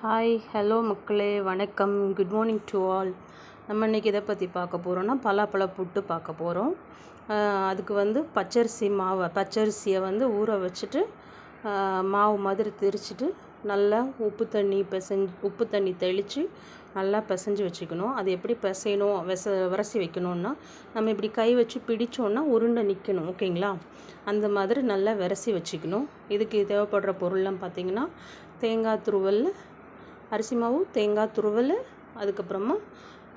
Hi hello மக்களே வணக்கம். Good morning to all நம்ம இன்றைக்கி இதை பற்றி பார்க்க போகிறோன்னா பலாப்பழ புட்டு பார்க்க போகிறோம் அதுக்கு வந்து பச்சரிசி மாவை பச்சரிசியை வந்து ஊற வச்சுட்டு மாவு மாதிரி திரிச்சிட்டு நல்லா உப்பு தண்ணி பிசைஞ்சு உப்பு தண்ணி தெளித்து நல்லா பிசைஞ்சு வச்சுக்கணும். அது எப்படி பிசையணும் விச விரசி வைக்கணும்னா நம்ம இப்படி கை வச்சு பிடிச்சோன்னா உருண்டை நிற்கணும் ஓகேங்களா? அந்த மாதிரி நல்லா விரசி வச்சுக்கணும். இதுக்கு தேவைப்படுற பொருள்லாம் பார்த்திங்கன்னா தேங்காய் துருவல் அரிசி மாவு தேங்காய் துருவல் அதுக்கப்புறமா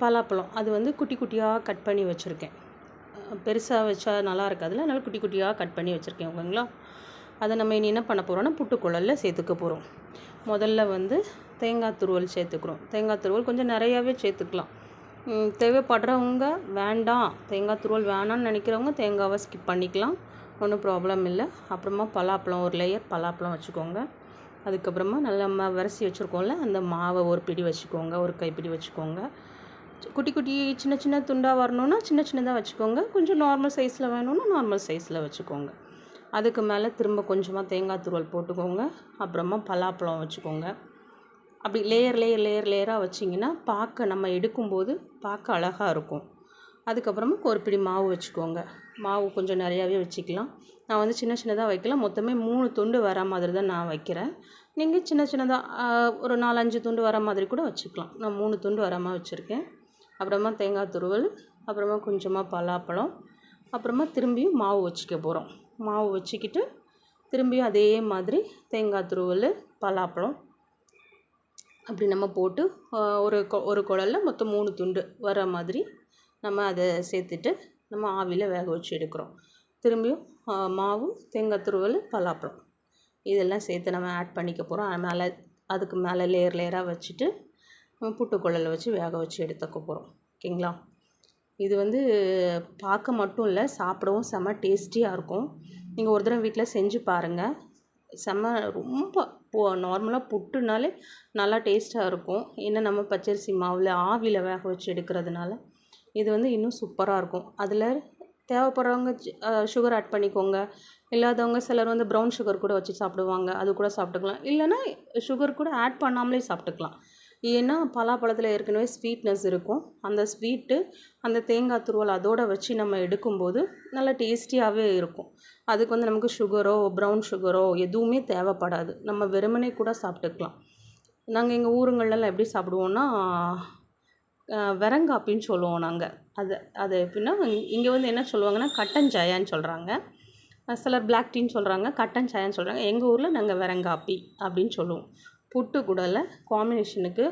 பலாப்பழம். அது வந்து குட்டி குட்டியாக கட் பண்ணி வச்சுருக்கேன். பெருசாக வச்சா நல்லா இருக்காதுல்ல? அதனால் குட்டி குட்டியாக கட் பண்ணி வச்சுருக்கேன் ஓகேங்களா? அதை நம்ம இனி என்ன பண்ண போகிறோன்னா புட்டுக்குழலில் சேர்த்துக்க போகிறோம் முதல்ல வந்து தேங்காய் துருவல் சேர்த்துக்கிறோம். தேங்காய் துருவல் கொஞ்சம் நிறையாவே சேர்த்துக்கலாம். தேவைப்படுறவங்க வேண்டாம். தேங்காய் துருவல் வேணாம்னு நினைக்கிறவங்க தேங்காவை ஸ்கிப் பண்ணிக்கலாம். ஒன்றும் ப்ராப்ளம் இல்லை. அப்புறமா பலாப்பழம் ஒரு லேயர் பலாப்பழம் வச்சுக்கோங்க. அதுக்கப்புறமா நல்லா ம வச்சுருக்கோம்ல அந்த மாவை ஒரு பிடி வச்சுக்கோங்க ஒரு கைப்பிடி வச்சுக்கோங்க. குட்டி குட்டி சின்ன சின்ன துண்டாக வரணுன்னா சின்ன சின்னதாக வச்சுக்கோங்க. கொஞ்சம் நார்மல் சைஸில் வேணும்னா நார்மல் சைஸில் வச்சுக்கோங்க. அதுக்கு மேலே திரும்ப கொஞ்சமாக தேங்காய் துருவல் போட்டுக்கோங்க. அப்புறமா பலாப்பழம் வச்சுக்கோங்க. அப்படி லேயர் லேயர் லேயர் லேயராக வச்சிங்கன்னா பார்க்க நம்ம எடுக்கும்போது பார்க்க அழகாக இருக்கும். அதுக்கப்புறமா ஒரு பிடி மாவு வச்சுக்கோங்க. மாவு கொஞ்சம் நிறையாவே வச்சுக்கலாம். நான் வந்து சின்ன சின்னதாக வைக்கல. மொத்தமே மூணு துண்டு வர மாதிரி தான் நான் வைக்கிறேன். நீங்கள் சின்ன சின்னதாக ஒரு நாலஞ்சு துண்டு வர மாதிரி கூட வச்சுக்கலாம். நான் மூணு துண்டு வரமாக வச்சுருக்கேன். அப்புறமா தேங்காய் துருவல் அப்புறமா கொஞ்சமாக பலாப்பழம் அப்புறமா திரும்பியும் மாவு வச்சுக்க போகிறோம் மாவு வச்சுக்கிட்டு திரும்பியும் அதே மாதிரி தேங்காய் துருவல் பலாப்பழம் அப்படி நம்ம போட்டு ஒரு கொ ஒரு குடலில் மொத்தம் மூணு துண்டு வர மாதிரி நம்ம அதை சேர்த்துட்டு நம்ம ஆவியில் வேக வச்சு எடுக்கிறோம். திரும்பியும் மாவு தேங்காய் துருவல் பலாப்பழம். இதெல்லாம் சேர்த்து நம்ம ஆட் பண்ணிக்க போகிறோம் மேலே அதுக்கு மேலே லேயர் லேயராக வச்சுட்டு நம்ம புட்டுக்குழலில் வச்சு வேக வச்சு எடுத்துக்க போகிறோம் ஓகேங்களா இது வந்து பார்க்க மட்டும் இல்லை சாப்பிடவும் செம்ம டேஸ்டியாக இருக்கும். நீங்கள் ஒரு தடவை வீட்டில் செஞ்சு பாருங்கள் செம்ம ரொம்ப நார்மலாக புட்டுனாலே நல்லா டேஸ்ட்டாக இருக்கும். ஏன்னா நம்ம பச்சரிசி மாவில் ஆவியில் வேக வச்சு எடுக்கிறதுனால இது வந்து இன்னும் சூப்பராக இருக்கும். அதில் தேவைப்படுறவங்க சுகர் ஆட் பண்ணிக்கோங்க. இல்லாதவங்க சிலர் வந்து ப்ரௌன் சுகர் கூட வச்சு சாப்பிடுவாங்க. அது கூட சாப்பிட்டுக்கலாம். இல்லைன்னா சுகர் கூட ஆட் பண்ணாமலே சாப்பிட்டுக்கலாம். ஏன்னா பலாப்பழத்தில் ஏற்கனவே ஸ்வீட்னஸ் இருக்கும். அந்த ஸ்வீட்டு அந்த தேங்காய் துருவல் அதோடு வச்சு நம்ம எடுக்கும்போது நல்லா டேஸ்டியாகவே இருக்கும். அதுக்கு வந்து நமக்கு சுகரோ ப்ரௌன் சுகரோ எதுவுமே தேவைப்படாது. நம்ம வெறுமனே கூட சாப்பிட்டுக்கலாம். நாங்கள் எங்கள் ஊருங்களெல்லாம் எப்படி சாப்பிடுவோன்னா வெறங்காப்பின்னு வெரங்காப்பின்னு சொல்லுவோம் நாங்கள் அது அது எப்படின்னா இங்கே வந்து என்ன சொல்லுவாங்கன்னா கட்டன் சாயான்னு சொல்கிறாங்க சிலர் பிளாக் டீன்னு சொல்கிறாங்க கட்டன் சாயான்னு சொல்கிறாங்க எங்கள் ஊரில் நாங்கள் வெரங்காப்பி அப்படின்னு சொல்லுவோம். புட்டு கூடல காம்பினேஷனுக்கு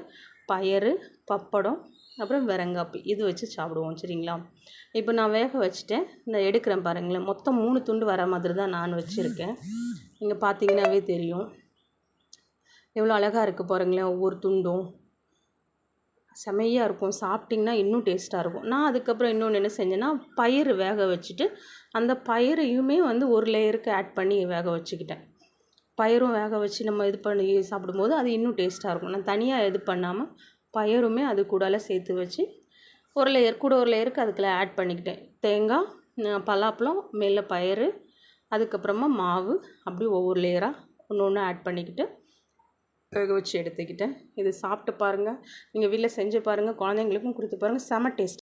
பயறு பப்படம் அப்புறம் வெரங்காப்பி. இது வச்சு சாப்பிடுவோம் சரிங்களா? இப்போ நான் வேக வச்சுட்டேன். இந்த எடுக்கிறேன் பாருங்களேன். மொத்தம் மூணு துண்டு வர மாதிரி தான் நான் வச்சுருக்கேன். நீங்கள் பார்த்தீங்கன்னாவே தெரியும். எவ்வளோ அழகாக இருக்குது பாருங்களேன் ஒவ்வொரு துண்டும். செமையாக இருக்கும். சாப்பிட்டிங்கன்னா இன்னும் டேஸ்ட்டாக இருக்கும். நான் அதுக்கப்புறம் இன்னொன்று என்ன செஞ்சேன்னா பயிறு வேக வச்சுட்டு அந்த பயிரையுமே வந்து ஒரு லேயருக்கு ஆட் பண்ணி வேக வச்சுக்கிட்டேன். பயிரும் வேக வச்சு நம்ம இது பண்ணி சாப்பிடும்போது அது இன்னும் டேஸ்ட்டாக இருக்கும். நான் தனியாக இது பண்ணாமல் பயிறுமே அது கூடால சேர்த்து வச்சு ஒரு லேயர் கூட ஒரு லேயருக்கு அதுக்குள்ள ஆட் பண்ணிக்கிட்டேன். தேங்காய் பலாப்பழம் மேலே பயிறு அதுக்கப்புறமா மாவு அப்படி ஒவ்வொரு லேயராக ஒன்று ஒன்று ஆட் பண்ணிக்கிட்டு வேக வச்சு எடுத்துக்கிட்டேன். இது சாப்பிட்டு பாருங்கள் நீங்கள் வீட்டில் செஞ்சு பாருங்கள் குழந்தைங்களுக்கும் கொடுத்து பாருங்கள் செம டேஸ்ட்